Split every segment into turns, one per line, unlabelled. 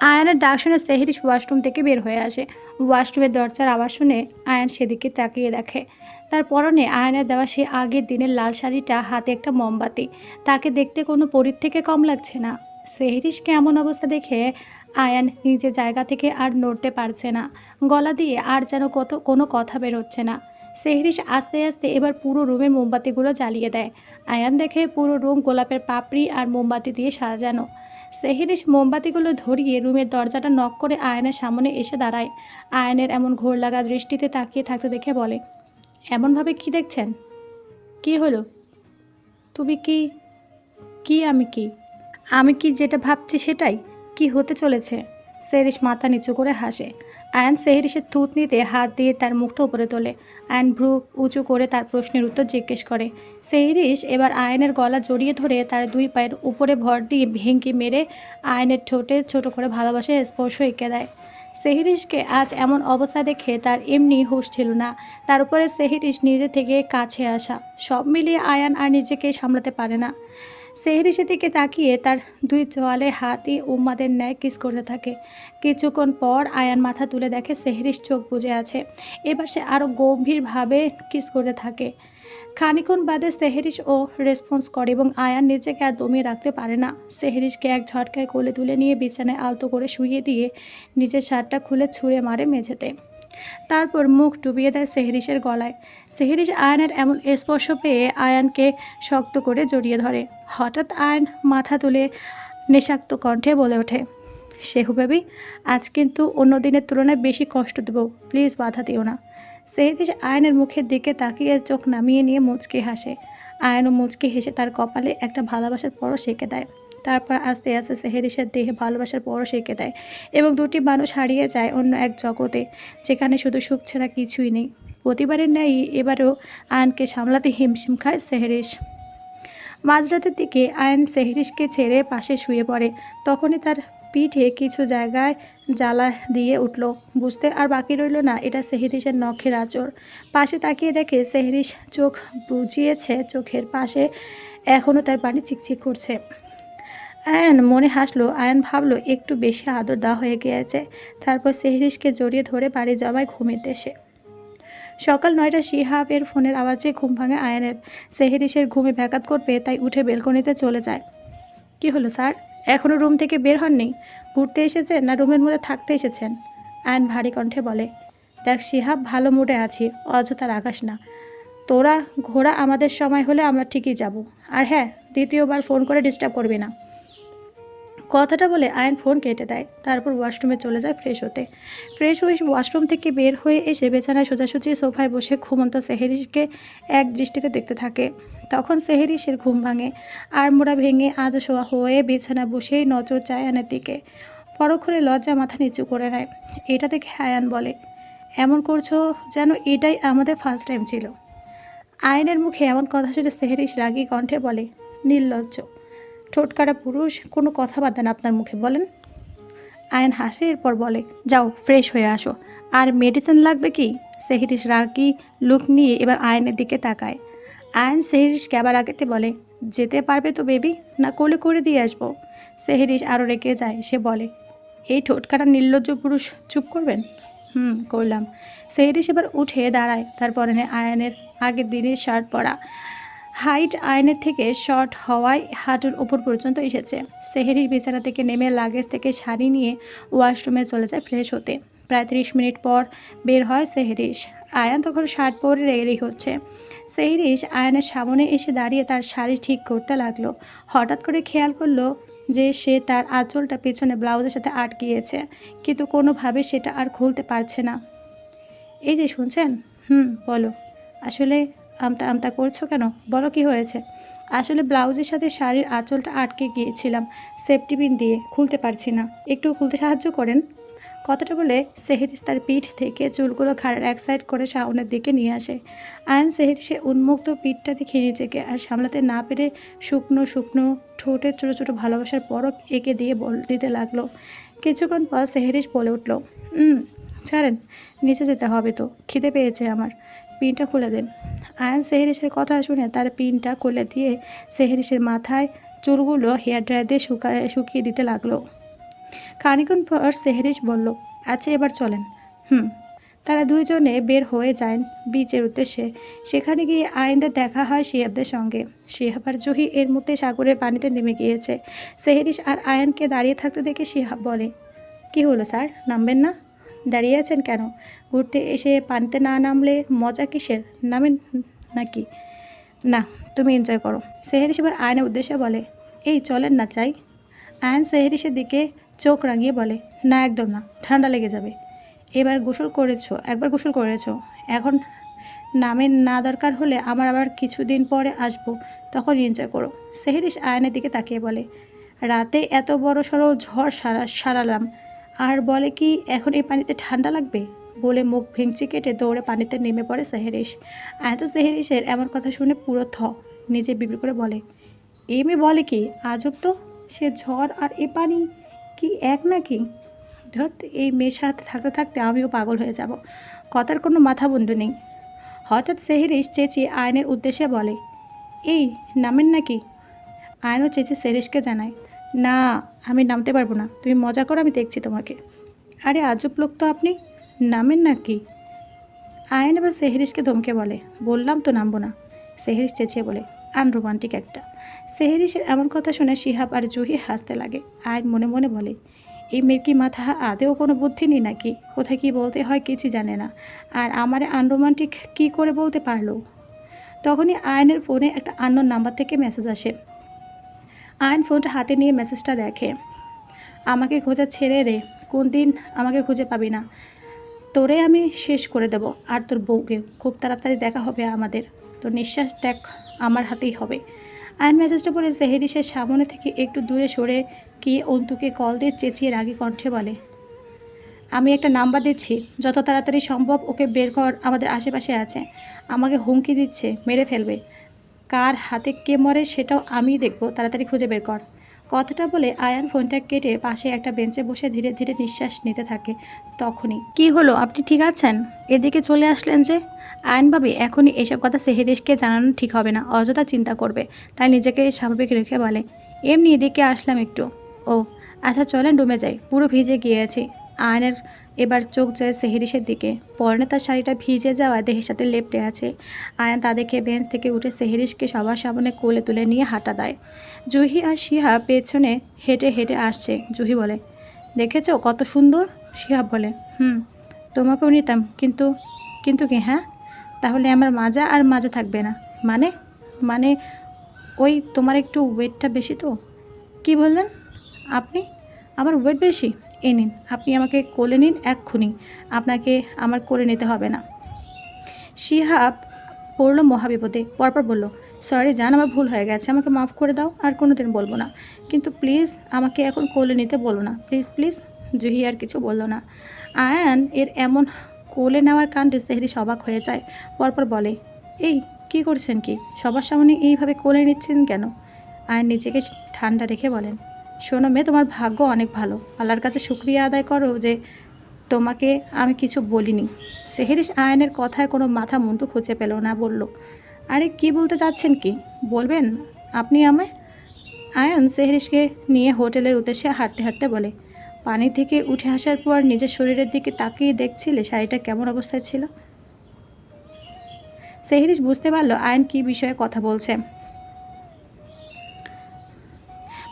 আয়ানের ডাক শুনে সেহেরিস ওয়াশরুম থেকে বের হয়ে আসে। ওয়াশরুমের দরজার আওয়াজ শুনে আয়ান সেদিকে তাকিয়ে দেখে। তার পরনে আয়নের দেওয়া সে আগের দিনের লাল শাড়িটা, হাতে একটা মোমবাতি। তাকে দেখতে কোনো পরীর থেকে কম লাগছে না। সেহরিশকে এমন অবস্থা দেখে আয়ান নিজের জায়গা থেকে আর নড়তে পারছে না। গলা দিয়ে আর যেন কত, কোনো কথা বেরোচ্ছে না। সেহরিশ আস্তে আস্তে এবার পুরো রুমের মোমবাতিগুলো জ্বালিয়ে দেয়। আয়ান দেখে পুরো রুম গোলাপের পাপড়ি আর মোমবাতি দিয়ে সাজানো। সেহরিশ মোমবাতিগুলো ধরিয়ে রুমের দরজাটা নক করে আয়নের সামনে এসে দাঁড়ায়। আয়নের এমন ঘোর লাগা দৃষ্টিতে তাকিয়ে থাকতে দেখে বলে, এমনভাবে কি দেখছেন? কি হলো? তুমি কি কি আমি কি? আমি কি যেটা ভাবছি সেটাই? কি হতে চলেছে? সেরিস মাথা নিচু করে হাসে। আয়ন সেহরিসের থুত নিতে হাত দিয়ে তার মুখটা উপরে তোলে। আয়ন ভ্রু উঁচু করে তার প্রশ্নের উত্তর জিজ্ঞেস করে। সেহরিস এবার আয়নের গলা জড়িয়ে ধরে তার দুই পায়ের উপরে ভর দিয়ে ভেঙ্কি মেরে আয়নের ঠোঁটে ছোট করে ভালোবাসে স্পর্শ এঁকে দেয়। সেহরিশকে আজ এমন অবস্থা দেখে তার এমনি হুঁশ ছিল না। তার উপরে সেহরিশ নিজে থেকে কাছে আসা। সব মিলিয়ে আয়ান আর নিজেকে সামলাতে পারে না। সেহরিশের দিকে তাকিয়ে তার দুই চোয়ালে হাতি উম্মাদের ন্যায় কিস করতে থাকে। কিছুক্ষণ পর আয়ান মাথা তুলে দেখে সেহরিশ চোখ বুজে আছে। এবার সে আরও গম্ভীরভাবে কিস করতে থাকে। খানিক্ষণ বাদে সেহরিশ ও রেসপন্স করে এবং আয়ান নিজেকে আর দমিয়ে রাখতে পারে না। সেহরিশকে এক ঝটকায় কোলে তুলে নিয়ে বিছানায় আলতো করে শুইয়ে দিয়ে নিজের শার্টটা খুলে ছুঁড়ে মারে মেঝেতে। তারপর মুখ ডুবিয়ে দেয় সেহরিশের গলায়। সেহরিশ আয়নের এমন স্পর্শ পেয়ে আয়ানকে শক্ত করে জড়িয়ে ধরে। হঠাৎ আয়ন মাথা তুলে নেশাক্ত কণ্ঠে বলে ওঠে শেহু বেবি, আজ কিন্তু অন্য দিনের তুলনায় বেশি কষ্ট দেবো। প্লিজ বাধা দিও না। সেহরিশ আয়নের মুখের দিকে তাকিয়ে চোখ নামিয়ে নিয়ে মুচকে হাসে। আয়নও মুচকি হেসে তার কপালে একটা ভালোবাসার পরশ এঁকে দেয়। তারপর আস্তে আস্তে সেহেরিসের দেহে ভালোবাসার পরশ এঁকে দেয় এবং দুটি মানুষ হারিয়ে যায় অন্য এক জগতে, যেখানে শুধু সুখ ছাড়া কিছুই নেই। প্রতিবারের ন্যায় এবারেও আয়নকে সামলাতে হিমশিম খায় সেহেরিস। মাঝরাতের দিকে আয়ন সেহরিশকে ছেড়ে পাশে শুয়ে পড়ে। তখনই তার পিঠে কিছু জায়গায় জ্বালা দিয়ে উঠল। বুঝতে আর বাকি রইল না, এটা সেহরিশের নখের আচর পাশে তাকিয়ে দেখে সেহরিশ চোখ বুঝিয়েছে চোখের পাশে এখনও তার পানি চিকচিক করছে। আয়ন মনে হাসলো। আয়ন ভাবলো, একটু বেশি আদর দেওয়া হয়ে গিয়েছে। তারপর সেহরিশকে জড়িয়ে ধরে বাড়ি যাওয়ায় ঘুমিতে সে। সকাল নয়টা শিহাবের ফোনের আওয়াজে ঘুম ভাঙে আয়নের। সেহেরিসের ঘুমে ব্যাঘাত করবে তাই উঠে বেলকনিতে চলে যায়। কি হলো, স্যার? এখনও রুম থেকে বের হননি? ঘুরতে এসেছেন না রুমের মধ্যে থাকতে এসেছেন? আয়ন ভারী কণ্ঠে বলে, দেখ শিহাব, ভালো মুডে আছি, অযথার আকাশ না। তোরা ঘোরা আমাদের সময় হলে আমরা ঠিকই যাব। আর হ্যাঁ দ্বিতীয়বার ফোন করে ডিস্টার্ব করবি না। কথাটা বলে আয়ন ফোন কেটে দেয়। তারপর ওয়াশরুমে চলে যায় ফ্রেশ হতে। ফ্রেশ হয়ে ওয়াশরুম থেকে বের হয়ে এসে বেছানায় সোজাসুজি সোফায় বসে ঘুমন্ত সেহেরিসকে এক দৃষ্টিতে দেখতে থাকে। তখন সেহেরিসের ঘুম ভাঙে আর মোড়া ভেঙে আদো শোয়া হয়ে বিছানা বসেই নজর চায় আয়নের দিকে। পরক্ষণে লজ্জা মাথা নিচু করে নেয়। এটা দেখে আয়ান বলে, এমন করছ যেন এটাই আমাদের ফার্স্ট টাইম ছিল। আয়নের মুখে এমন কথা শুনে সেহেরিস রাগী কণ্ঠে বলে, নির্লজ্জ। ঠোঁটকাটা পুরুষ কোনো কথা বাদ আপনার মুখে বলেন। আয়ন হাসে, এরপর বলে, যাও ফ্রেশ হয়ে আসো। আর মেডিসিন লাগবে কি? সেহিরিস রাগি লুক নিয়ে এবার আয়নের দিকে তাকায়। আয়ন সেহিরিসকে আবার আগেতে বলে, যেতে পারবে তো বেবি না কোলে করে দিয়ে আসব? সেহিরিস আরও রেগে যায়, সে বলে, এই ঠোঁটকাটা নির্লজ্জ পুরুষ চুপ করবেন? হুম, করলাম। সেহিরিস এবার উঠে দাঁড়ায়, তারপরে আয়নের আগের দিনের শার্ট পরা হাইট আয়নের থেকে শর্ট হওয়ায় হাঁটুর ওপর পর্যন্ত এসেছে। সেহেরির বিছানা থেকে নেমে লাগেজ থেকে শাড়ি নিয়ে ওয়াশরুমে চলে যায় ফ্রেশ হতে। প্রায় ত্রিশ মিনিট পর বের হয় সেহরিশ। আয়ান তখন শার্ট পরে রেডি হচ্ছে। সেহরিশ আয়নের সামনে এসে দাঁড়িয়ে তার শাড়ি ঠিক করতে লাগল। হঠাৎ করে খেয়াল করল যে সে তার আঁচলটা পেছনে ব্লাউজের সাথে আটকিয়েছে, কিন্তু কোনোভাবে সেটা আর খুলতে পারছে না। এই যে শুনছেন? হুম, বলো। আসলে আমতা আমতা করছ কেন? বলো কি হয়েছে? আসলে ব্লাউজের সাথে শাড়ির আঁচলটা আটকে গিয়েছিলাম, সেফটি পিন দিয়ে খুলতে পারছি না। একটু খুলতে সাহায্য করেন। কথাটা বলে সেহেরিস তার পিঠ থেকে চুলগুলো ঘাড়ের এক সাইড করে সাউনের দিকে নিয়ে আসে। আয়ন সেহের সে উন্মুক্ত পিঠটা দেখে নিজেকে আর সামলাতে না পেরে শুকনো শুকনো ঠোঁটের ছোটো ছোটো ভালোবাসার পরক এঁকে দিয়ে বল দিতে লাগল। কিছুক্ষণ পর সেহেরিস বলে উঠল ছাড়েন, নিচে যেতে হবে তো, খিদে পেয়েছে আমার। পিনটা খুলে দেন। আয়ন সেহেরিসের কথা শুনে তার পিনটা খুলে দিয়ে সেহেরিসের মাথায় চুলগুলো হেয়ার ড্রায়ার দিয়ে শুকায়, শুকিয়ে দিতে লাগল। খানিক্ষণ পর সেহরিশ বলল আচ্ছা এবার চলেন। হুম। তারা দুইজনে বের হয়ে যায় বিচের উদ্দেশ্যে। সেখানে গিয়ে আইনদের দেখা হয় শিহাবদের সঙ্গে। শিহাব আর জহি এর মধ্যে সাগরের পানিতে নেমে গিয়েছে। সেহরিশ আর আয়নকে দাঁড়িয়ে থাকতে দেখে শিহাব বলে, কি হলো স্যার? নামবেন না? দাঁড়িয়ে আছেন কেন? ঘুরতে এসে পানিতে না নামলে মজা কিসের? নামেন নাকি? না, তুমি এনজয় করো। সেহরিশ এবার আয়নের উদ্দেশ্যে বলে, এই চলেন না, চাই। আয়ন সেহরিশের দিকে চোখ রাঙিয়ে বলে, না, একদম না, ঠান্ডা লেগে যাবে। এবার গোসল করেছ, একবার গোসল করেছ। এখন নামের না দরকার হলে আমার আবার কিছুদিন পরে আসব তখন এনজয় করো। সেহরিশ আয়নের দিকে তাকিয়ে বলে, রাতে এত বড় সড়ো ঝড় সারা, সারালাম। আর বলে কি, এখন এই পানিতে ঠান্ডা লাগবে? বলে মুখ ভেঙচি কেটে দৌড়ে পানিতে নেমে পড়ে সেহেরিশ। আয়ত সেহেরিশের এমন কথা শুনে পুরো থ নিজে বিবি করে বলে, এই মেয়ে বলে কি, আজব তো? সে ঝড় আর এ পানি কি এক নাকি? ধর এই মেয়ের সাথে থাকতে থাকতে আমিও পাগল হয়ে যাব। কথার কোনো মাথা বন্ধু নেই। হঠাৎ সেহেরিশ চেঁচিয়ে আয়নের উদ্দেশ্যে বলে, এই, নামেন নাকি? আয়নও চেঁচে সেরিশকে জানায় না, আমি নামতে পারব না। তুমি মজা করো, আমি দেখছি তোমাকে। আরে, আজব লোক তো আপনি। নামেন নাকি? আয়ন এবার সেহরিশকে ধমকে বলে, বললাম তো নামবো না। সেহরিশ চেঁচিয়ে বলে, আনরোমান্টিক একটা। সেহরিশের এমন কথা শুনে শিহাব আর জুহি হাসতে লাগে। আয়ন মনে মনে বলে, এই মেয়ের কি মাথা আদেও কোনো বুদ্ধি নেই নাকি? কোথায় কি বলতে হয় কিছু জানে না। আর আমারে আনরোমান্টিক কি করে বলতে পারল? তখনই আয়নের ফোনে একটা আননোন নাম্বার থেকে মেসেজ আসে। আয়ন ফোনটা হাতে নিয়ে মেসেজটা দেখে। আমাকে খোঁজা ছেড়ে রে কোন দিন আমাকে খুঁজে পাবি না। তোরে আমি শেষ করে দেব, আর তোর বউকে। খুব তাড়াতাড়ি দেখা হবে আমাদের। তোর নিঃশ্বাস দেখ, আমার হাতেই হবে। আয়ন মেসেজটা পড়ে সেহেরিসের সামনে থেকে একটু দূরে সরে গিয়ে অন্তুকে কল দিয়ে চেঁচিয়ে রাগি কণ্ঠে বলে, আমি একটা নাম্বার দিচ্ছি। যত তাড়াতাড়ি সম্ভব ওকে বের কর, আমাদের আশেপাশে আছে। আমাকে হুমকি দিচ্ছে, মেরে ফেলবে। কার হাতে কে মরে সেটাও আমি দেখব, তাড়াতাড়ি খুঁজে বের কর। কথাটা বলে আয়ান ফোনটা কেটে পাশে একটা বেঞ্চে বসে ধীরে ধীরে নিঃশ্বাস নিতে থাকে, তখনই। কি হলো? আপনি ঠিক আছেন? এদিকে চলে আসলেন যে? আয়ন ভাবি, এখনই এসব কথা সেহেদেশকে জানানো ঠিক হবে না, অযথা চিন্তা করবে, তাই নিজেকে স্বাভাবিক রেখে বলে, এমনি এদিকে আসলাম একটু। ও আচ্ছা চলেন ডুমে যাই, পুরো ভিজে গিয়েছি। আয়নের এবার চোখ যায় সেহেরিসের দিকে। পরনে তার শাড়িটা ভিজে যাওয়া দেহের সাথে লেপটে আছে। আয়ন তা দেখে বেঞ্চ থেকে উঠে সেহেরিসকে সবার সামনে কোলে তুলে নিয়ে হাঁটা দেয়। জুহি আর শিহা পেছনে হেঁটে হেঁটে আসছে। জুহি বলে, দেখেছ কত সুন্দর? শিহাব বলে, হুম, তোমাকেও নিতাম, কিন্তু কিন্তু কি হ্যাঁ? তাহলে আমার মাজা আর মাজা থাকবে না। মানে মানে ওই তোমার একটু ওয়েটটা বেশি তো? কি বললেন আপনি? আমার ওয়েট বেশি? এ নিন, আপনি আমাকে কোলে নিন এক্ষুনি। আপনাকে আমার কোলে নিতে হবে না। শিহাব পড়ল মহাবিপদে, পরপর বলল সরি জান, আমার ভুল হয়ে গেছে। আমাকে মাফ করে দাও, আর কোনো দিন বলব না। কিন্তু প্লিজ আমাকে এখন কোলে নিতে বলো না। প্লিজ প্লিজ জুহি আর কিছু বলল না। আয়ান এর এমন কোলে নেওয়ার কাণ্ডে সেহরি সবাক হয়ে যায়। পরপর বলে, এই, কি করছেন কি? সবার সামনে এইভাবে কোলে নিচ্ছেন কেন? আয়ান নিজেকে ঠান্ডা রেখে বলেন শোনো মেয়ে, তোমার ভাগ্য অনেক ভালো। আল্লাহর কাছে শুক্রিয়া আদায় করো যে তোমাকে আমি কিছু বলিনি। সেহেরিস আয়নের কথায় কোনো মাথা মুন্টু খুঁজে পেল না, বলল, আরে, কি বলতে চাচ্ছেন কি? বলবেন আপনি আমায়? আয়ন সেহরিসকে নিয়ে হোটেলের উদ্দেশ্যে হাঁটতে হাঁটতে বলে, পানি থেকে উঠে আসার পর নিজের শরীরের দিকে তাকিয়ে দেখছিলে শাড়িটা কেমন অবস্থায় ছিল? সেহরিস বুঝতে পারল আয়ন কি বিষয়ে কথা বলছে।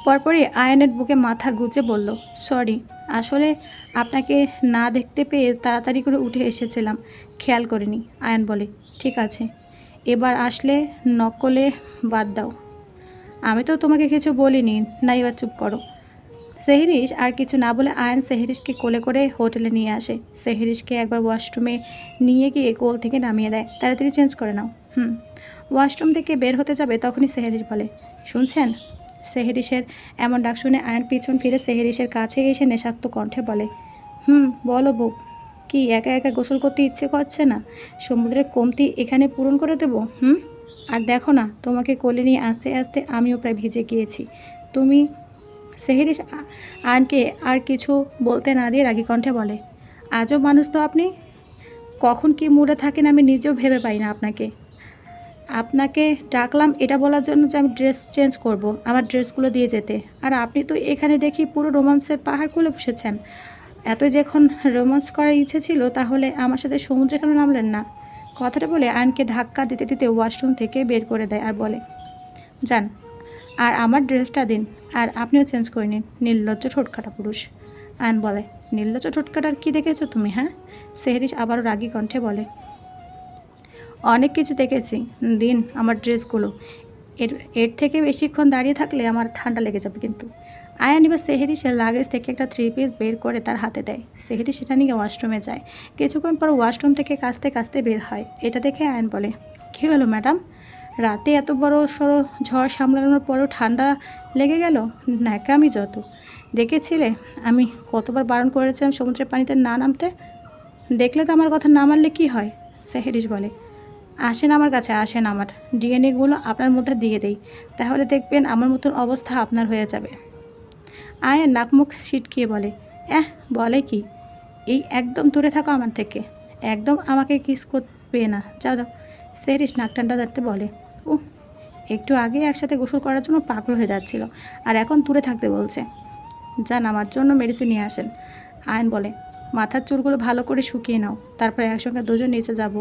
পরপরই আয়নের বুকে মাথা গুজে বলল, সরি, আসলে আপনাকে না দেখতে পেয়ে তাড়াতাড়ি করে উঠে এসেছিলাম। খেয়াল করিনি। আয়ন বলে, ঠিক আছে, এবার আসলে নকলে বাদ দাও। আমি তো তোমাকে কিছু বলিনি না এবার চুপ করো। সেহরিশ আর কিছু না বলে আয়ন সেহরিশকে কোলে করে হোটেলে নিয়ে আসে। সেহরিশকে একবার ওয়াশরুমে নিয়ে গিয়ে কোল থেকে নামিয়ে দেয়। তাড়াতাড়ি চেঞ্জ করে নাও। হুম, ওয়াশরুম থেকে বের হতে যাবে তখনই সেহরিশ বলে, শুনছেন? সেহেরিসের এমন ডাক শুনে আয়ন পিছন ফিরে সেহেরিসের কাছে এসে নেশাক্ত কণ্ঠে বলে, হুম, বলো বউ, কি একা একা গোসল করতে ইচ্ছে করছে না? সমুদ্রের কমতি এখানে পূরণ করে দেবো? হুম? আর দেখো না, তোমাকে কোলে নিয়ে আস্তে আস্তে আমিও প্রায় ভিজে গিয়েছি। তুমি? সেহেরিস আ- আয়নকে আর কিছু বলতে না দিয়ে রাগী কণ্ঠে বলে আজও মানুষ তো আপনি। কখন কি মুডে থাকেন আমি নিজেও ভেবে পাই না আপনাকে। আপনাকে ডাকলাম এটা বলার জন্য যে আমি ড্রেস চেঞ্জ করব, আমার ড্রেসগুলো দিয়ে যেতে। আর আপনি তো এখানে দেখি পুরো রোমান্সের পাহাড় বসেছেন। এত যখন রোমান্স করার ইচ্ছে ছিল, তাহলে আমার সাথে সমুদ্রে কেন নামলেন না? কথাটা বলে আয়নকে ধাক্কা দিতে দিতে ওয়াশরুম থেকে বের করে দেয় আর বলে, যান, আর আমার ড্রেসটা দিন, আর আপনিও চেঞ্জ করে নিন, নির্লজ্জ ঠোটকাটা পুরুষ। আয়ন বলে, নির্লজ্জ ঠোঁটকাটার কী দেখেছ তুমি হ্যাঁ? সেহরিশ আবারও রাগী কণ্ঠে বলে অনেক কিছু দেখেছি, দিন, আমার ড্রেসগুলো। এর এর থেকে বেশিক্ষণ দাঁড়িয়ে থাকলে আমার ঠান্ডা লেগে যাবে কিন্তু। আয়ান এবার সেহেরিসের লাগেজ থেকে একটা থ্রি পিস বের করে তার হাতে দেয়। সেহেরি সেটা নিয়ে ওয়াশরুমে যায়। কিছুক্ষণ পর ওয়াশরুম থেকে কাঁচতে কাঁচতে বের হয়। এটা দেখে আয়ন বলে, কী হলো ম্যাডাম? রাতে এত বড় সড়ো ঝড় সামলানোর পরও ঠান্ডা লেগে গেল? ন্যাকামি যত। দেখেছিলে? আমি কতবার বারণ করেছিলাম সমুদ্রের পানিতে না নামতে। দেখলে তো আমার কথা না মানলে কী হয়? সেহেরিস বলে আসেন আমার কাছে, আসেন আমার। ডিএনএগুলো আপনার মধ্যে দিয়ে দেই। তাহলে দেখবেন আমার মতন অবস্থা আপনার হয়ে যাবে। আয়ের নাকমুখ ছিটকিয়ে বলে এহ বলে কি? এই একদম দূরে থাকো আমার থেকে। একদম আমাকে কিস করবে না। যাও যাও। সেরিস নাক টানটা যাতে বলে ও একটু আগে একসাথে গোসল করার জন্য পাগল হয়ে যাচ্ছিল, আর এখন দূরে থাকতে বলছে। যান, আমার জন্য মেডিসিন নিয়ে আসেন। আয়ন বলে মাথার চুলগুলো ভালো করে শুকিয়ে নাও। তারপরে একসঙ্গে দুজন নিচে যাব।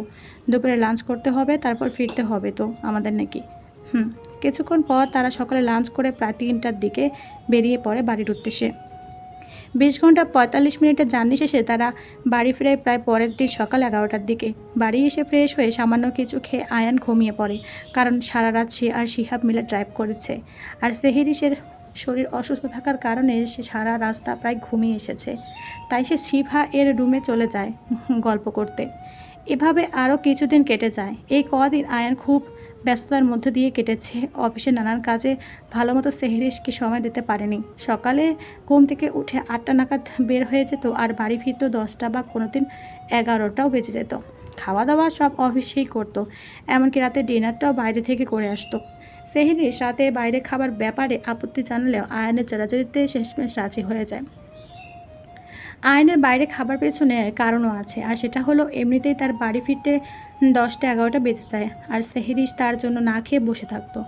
দুপুরে লাঞ্চ করতে হবে, তারপর ফিরতে হবে তো আমাদের নাকি। হুম, কিছুক্ষণ পর তারা সকালে লাঞ্চ করে প্রায় তিনটার দিকে বেরিয়ে পড়ে বাড়ির উদ্দেশ্যে। বিশ ঘণ্টা পঁয়তাল্লিশ মিনিটের জার্নি শেষে তারা বাড়ি ফিরে প্রায় পরের দিন সকাল এগারোটার দিকে। বাড়ি এসে ফ্রেশ হয়ে সামান্য কিছু খেয়ে আয়ান ঘুমিয়ে পড়ে, কারণ সারা রাত সে আর শিহাব মিলে ড্রাইভ করেছে। আর সেহেরিসের শরীর অসুস্থ থাকার কারণে সে সারা রাস্তা প্রায় ঘুমিয়ে এসেছে। তাই সে শিভা এর রুমে চলে যায় গল্প করতে। এভাবে আরও কিছুদিন কেটে যায়। এই কদিন আয়ান খুব ব্যস্ততার মধ্যে দিয়ে কেটেছে। অফিসে নানান কাজে ভালো মতো সেহরিশকে সময় দিতে পারেনি। সকালে ঘুম থেকে উঠে আটটা নাগাদ বের হয়ে যেত আর বাড়ি ফিরত দশটা বা কোনো দিন এগারোটাও বেজে যেত। খাওয়া দাওয়া সব অফিসেই করতো। এমনকি রাতে ডিনারটাও বাইরে থেকে করে আসতো। সেহরিশ রাতে বাইরে খাবার ব্যাপারে আপত্তি জানালেও আয়নের জেরাজেরিতে শেষমেশ রাজি হয়ে যায়। আয়নের বাইরে খাবার পেছনে কারণও আছে, আর সেটা হলো এমনিতেই তার বাড়ি ফিরতে দশটা এগারোটা বেঁচে যায়, আর সেহেরিস তার জন্য না খেয়ে বসে থাকতো।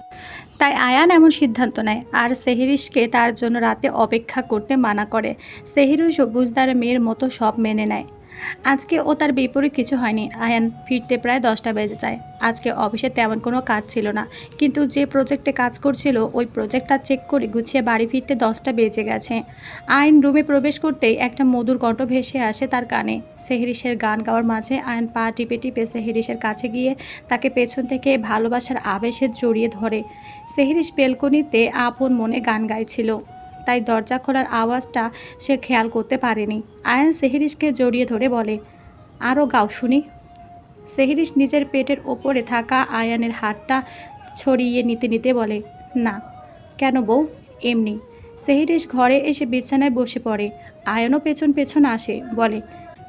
তাই আয়ান এমন সিদ্ধান্ত নেয়, আর সেহেরিসকে তার জন্য রাতে অপেক্ষা করতে মানা করে। সেহেরিস বুঝদার মেয়ের মতো সব মেনে নেয়। আজকে ও তার বিপরীত কিছু হয়নি। আয়ান ফিরতে প্রায় দশটা বেজে যায়। আজকে অফিসে তেমন কোনো কাজ ছিল না। কিন্তু যে প্রজেক্টে কাজ করছিল, ওই প্রজেক্টটা চেক করে গুছিয়ে বাড়ি ফিরতে দশটা বেজে গেছে। আয়ন রুমে প্রবেশ করতেই একটা মধুর কণ্ঠ ভেসে আসে তার কানে। সেহরিসের গান গাওয়ার মাঝে আয়ন পা টিপে টিপে সেহরিসের কাছে গিয়ে তাকে পেছন থেকে ভালোবাসার আবেশে জড়িয়ে ধরে। সেহরিস বেলকনিতে আপন মনে গান গাইছিল। তাই দরজা খোলার আওয়াজটা সে খেয়াল করতে পারেনি। আয়ান সেহরিসকে জড়িয়ে ধরে বলে আরও গাও শুনি। সেহরিস নিজের পেটের ওপরে থাকা আয়ানের হাতটা ছড়িয়ে নিতে নিতে বলে, না, কেন বউ? এমনি। সেহরিস ঘরে এসে বিছানায় বসে পড়ে। আয়নও পেছন পেছন আসে, বলে,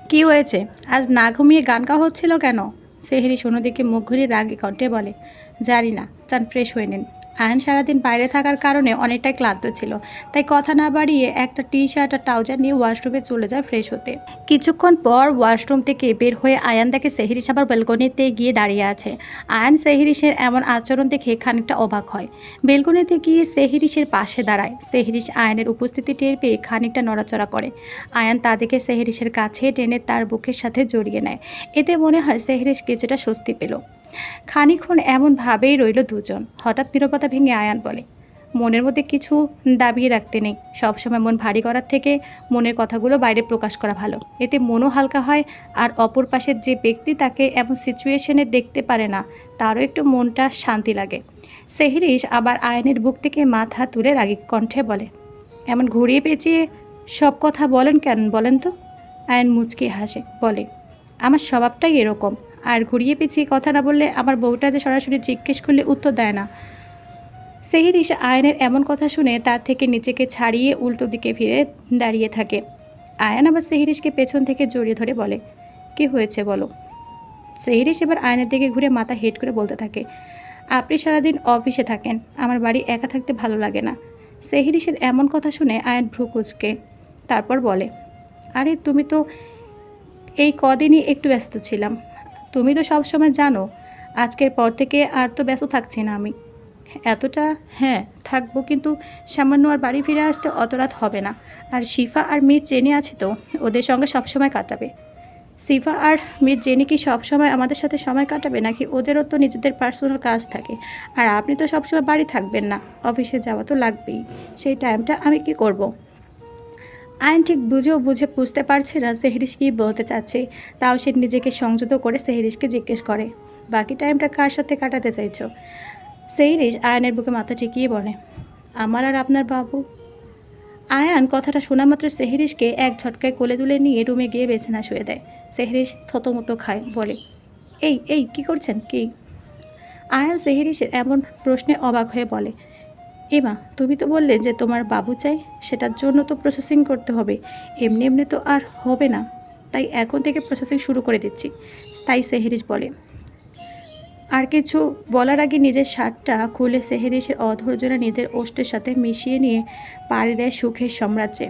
কি হয়েছে? আজ না ঘুমিয়ে গান গাওয়া হচ্ছিল কেন? সেহরিস অন্যদিকে মুখ ঘুরিয়ে রাগে কণ্ঠে বলে, জানি না, চান ফ্রেশ হয়ে নিন। আয়ন সারাদিন বাইরে থাকার কারণে অনেকটাই ক্লান্ত ছিল। তাই কথা না বাড়িয়ে একটা টি শার্ট আর ট্রাউজার নিয়ে ওয়াশরুমে চলে যায় ফ্রেশ হতে। কিছুক্ষণ পর ওয়াশরুম থেকে বের হয়ে আয়ান দেখে সেহরিস আবার বেলকনিতে গিয়ে দাঁড়িয়ে আছে। আয়ান সেহরিসের এমন আচরণ দেখে খানিকটা অবাক হয়। বেলকনিতে গিয়ে সেহরিসের পাশে দাঁড়ায়। সেহরিস আয়নের উপস্থিতি টের পেয়ে খানিকটা নড়াচড়া করে। আয়ান তাদেরকে দেখে সেহরিসের কাছে টেনে তার বুকের সাথে জড়িয়ে নেয়। এতে মনে হয় সেহরিস কিছুটা স্বস্তি পেল। খানিক্ষণ এমনভাবেই রইল দুজন। হঠাৎ নীরবতা ভেঙে আয়ান বলে, মনের মধ্যে কিছু দাবিয়ে রাখতে নেই। সবসময় মন ভারী করার থেকে মনের কথাগুলো বাইরে প্রকাশ করা ভালো। এতে মনও হালকা হয় আর অপর পাশের যে ব্যক্তি তাকে এমন সিচুয়েশনে দেখতে পারে না, তারও একটু মনটা শান্তি লাগে। সেহরিস আবার আয়নের বুক থেকে মাথা তুলে রাগি কণ্ঠে বলে, এমন ঘুরিয়ে পেঁচিয়ে সব কথা বলেন কেন বলেন তো? আয়ন মুচকে হাসে, বলে, আমার স্বভাবটাই এরকম। আর ঘুরিয়ে পেঁচিয়ে কথা না বললে আমার বউটা যে সরাসরি জিজ্ঞেস করলে উত্তর দেয় না। সেহিরিস আয়নের এমন কথা শুনে তার থেকে নিজেকে ছাড়িয়ে উল্টো দিকে ফিরে দাঁড়িয়ে থাকে। আয়ন আবার সেহিরিশকে পেছন থেকে জড়িয়ে ধরে বলে, কি হয়েছে বলো? সেহিরিশ এবার আয়নের দিকে ঘুরে মাথা হেট করে বলতে থাকে, আপনি সারাদিন অফিসে থাকেন, আমার বাড়ি একা থাকতে ভালো লাগে না। সেহিরিশের এমন কথা শুনে আয়ন ভ্রু কুচকে, তারপর বলে, আরে তুমি তো এই কদিনই একটু ব্যস্ত ছিলাম। তুমি তো সবসময় জানো, আজকের পর থেকে আর তো ব্যস্ত থাকছি না আমি। এতটা হ্যাঁ থাকব কিন্তু সামান্য আর বাড়ি ফিরে আসতে অত রাত হবে না। আর শিফা আর মেয়ে জেনে আছে তো, ওদের সঙ্গে সবসময় কাটাবে। সিফা আর মেয়ে জেনে কি সবসময় আমাদের সাথে সময় কাটাবে, নাকি ওদেরও তো নিজেদের পার্সোনাল কাজ থাকে? আর আপনি তো সবসময় বাড়ি থাকবেন না, অফিসে যাওয়া তো লাগবেই। সেই টাইমটা আমি কি করব। আইন ঠিক বুঝেও বুঝে বুঝতে পারছে না সেহরিশ কী বলতে চাচ্ছে। তাও সে নিজেকে সংযত করে সেহরিশকে জিজ্ঞেস করে, বাকি টাইমটা কার সাথে কাটাতে চাইছ? সেহরিশ আয়নের বুকে মাথা ঠেকিয়ে বলে, আমার আর আপনার বাবু? আয়ান কথাটা শোনা মাত্র সেহরিশকে এক ঝটকায় কোলে তুলে নিয়ে রুমে গিয়ে বেছানা শুয়ে দেয়। সেহরিশ থতমতো খায়, বলে, এই এই, কি করছেন? কি? আয়ান সেহরিশের এমন প্রশ্নে অবাক হয়ে বলে এমা, তুমি তো বললে যে তোমার বাবু চাই, সেটার জন্য তো প্রসেসিং করতে হবে। এমনি এমনি তো আর হবে না। তাই এখন থেকে প্রসেসিং শুরু করে দিচ্ছি, তাই সেহরিশ বলে। আর কিছু বলার আগে নিজের শার্টটা খুলে সেহেরিসের অধৈর্যরা নিজের ওষ্ঠের সাথে মিশিয়ে নিয়ে পাড়ি দেয় সুখের সাম্রাজ্যে।